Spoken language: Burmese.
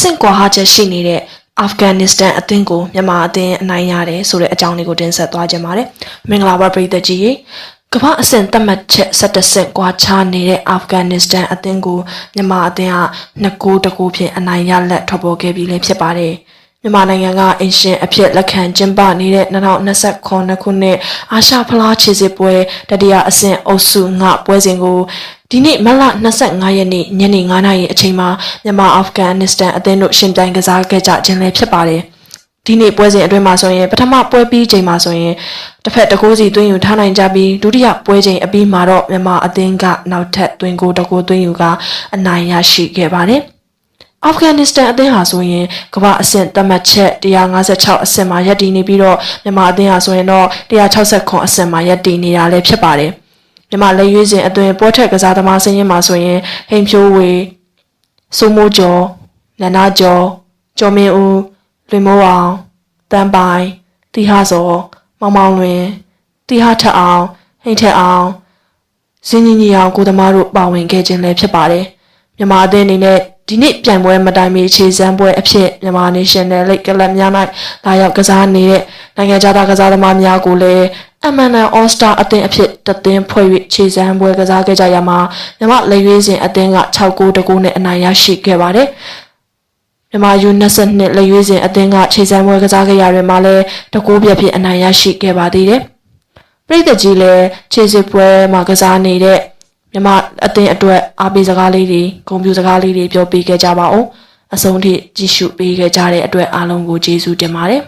ဆင့်ကွာဟချက်ရှိနေတဲ့အာဖဂန်နစ္စတန်အသင်းကိုမြန်မာအသင်းအနိုင်ရတယ်ဆိုတဲ့အကြောင်းလေးကိုတင်ဆက်သွားကြပါမယ်။မင်္ဂလာပါပရိသတ်ကြီးရေ။ကမ္ဘာအဆင့်သတ်မှတ်ချက်17ဆင့်ကွာခြားနေတဲ့အာဖဂန်နစ္စတန်အသင်းကိုမြန်မာအသင်းက2ဂိုးတကူဖြင့်အနိုင်ရလက်ထွက်ပေါ်ခဲ့ပြီးလည်းဖြစ်ပါတယ်။ မြန်မာနိုင်ငံကအင်ရှင်အဖြစ်လက်ခံကျင်းပနေတဲ့2029ခုနှစ်အာရှဖလားခြေစစ်ပွဲတတိယအဆင့်အုပ်စုငှပွဲစဉ်ကိုဒီနေ့မတ်လ25ရက်နေ့ညနေ9:00နာရီအချိန်မှာမြန်မာအာဖဂန်နစ္စတန်အသင်းတို့ရှင်ပြိုင်ကစားခဲ့ကြခြင်းလည်းဖြစ်ပါတယ်။ဒီနေ့ပွဲစဉ်အတွင်းမှာဆိုရင်ပထမပွဲပြီးချိန်မှာဆိုရင်တစ်ဖက်တစ်ကိုးစီသွင်းယူထားနိုင်ကြပြီးဒုတိယပွဲချိန်အပြီးမှာတော့မြန်မာအသင်းကနောက်ထပ်သွင်းကိုတစ်ကိုးသွင်းယူကအနိုင်ရရှိခဲ့ပါတယ်။ အာဖဂန်နစ္စတန်အသင်းဟာဆိုရင်ကမ္ဘာအဆင့်သတ်မှတ်ချက်156အဆင့်မှာရပ်တည်နေပြီးတော့မြန်မာအသင်းဟာဆိုရင်တော့169အဆင့်မှာရပ်တည်နေတာလည်းဖြစ်ပါတယ်။မြန်မာလက်ရွေးစင်အသွင်ပွဲထက်ကစားသမားစင်းရင်မှာဆိုရင်ဟိန်ဖြိုးဝေစိုးမိုးကျော်နန္ဒကျော်ကျော်မင်းဦးလွင်မိုးအောင်တန်းပိုင်တီဟာစောမောင်မောင်လွင်တီဟာထက်အောင်ဟိန်ထက်အောင်ဇင်းကြီးကြီးအောင်ကိုသမားတို့ပါဝင်ခဲ့ခြင်းလည်းဖြစ်ပါတယ်။မြန်မာအသင်းအနေနဲ့ ဒီနေ့ပြိုင်ပွဲမတိုင်မီခြေစမ်းပွဲအဖြစ်မြန်မာ National League ကလပ်များ၌လာရောက်ကစားနေတဲ့နိုင်ငံခြားသားကစားသမားများကိုလည်း MNN All Star အသင်းအဖြစ်တသင်းဖွဲ့၍ခြေစမ်းပွဲကစားခဲ့ကြရမှာမြန်မာလက်ရွေးစင်အသင်းက6ဂိုးတကူနဲ့အနိုင်ရရှိခဲ့ပါတယ်။မြန်မာ U22 လက်ရွေးစင်အသင်းကခြေစမ်းပွဲကစားခဲ့ရတွင်မှလည်းတကူပြက်ဖြစ်အနိုင်ရရှိခဲ့ပါသေးတယ်။ပြည်သက်ကြီးလည်းခြေစစ်ပွဲမှာကစားနေတဲ့ မြမအသင်းအတွက်အားပေးစကားလေးတွေဂုဏ်ပြုစကားလေးတွေပြောပေးခဲ့ကြပါဦးအဆုံးထိကြည့်ရှုပေးခဲ့ကြတဲ့အတွက်အားလုံးကိုကျေးဇူးတင်ပါတယ်